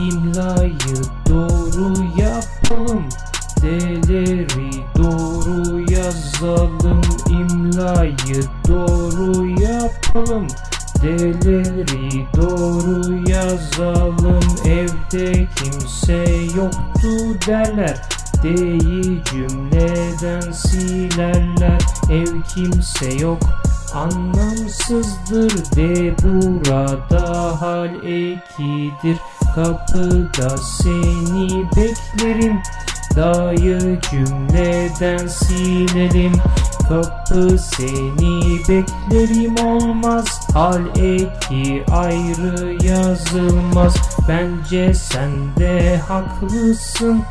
İmlayı doğru yapalım D'leri doğru yazalım. İmlayı doğru yapalım D'leri doğru yazalım. Evde kimse yoktu derler D'yi cümleden silerler. Ev kimse yok Anlamsızdır de burada hal ekidir Kapıda seni beklerim. Dayı cümleden silelim Kapı seni beklerim olmaz. Hal eki ayrı yazılmaz. Bence sen de haklısın.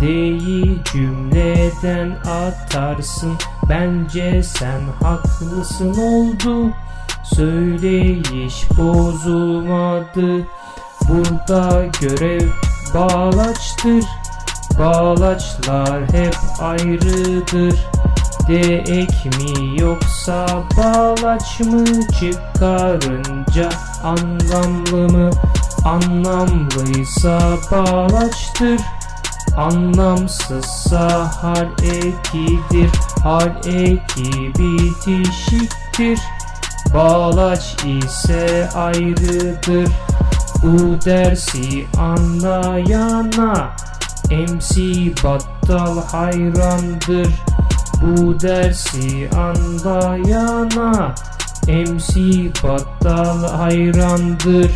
D'yi cümleden atarsın. Bence sen haklısın oldu. Söyleyiş bozulmadı Burada görev bağlaçtır. Bağlaçlar hep ayrıdır. De ek mi yoksa bağlaç mı çıkarınca anlamlı mı? Anlamlıysa bağlaçtır. Anlamsızsa hal ekidir. Hal eki bitişiktir. Bağlaç ise ayrıdır U dersi anlayana MC battal hayrandır. Bu dersi anlayana MC battal hayrandır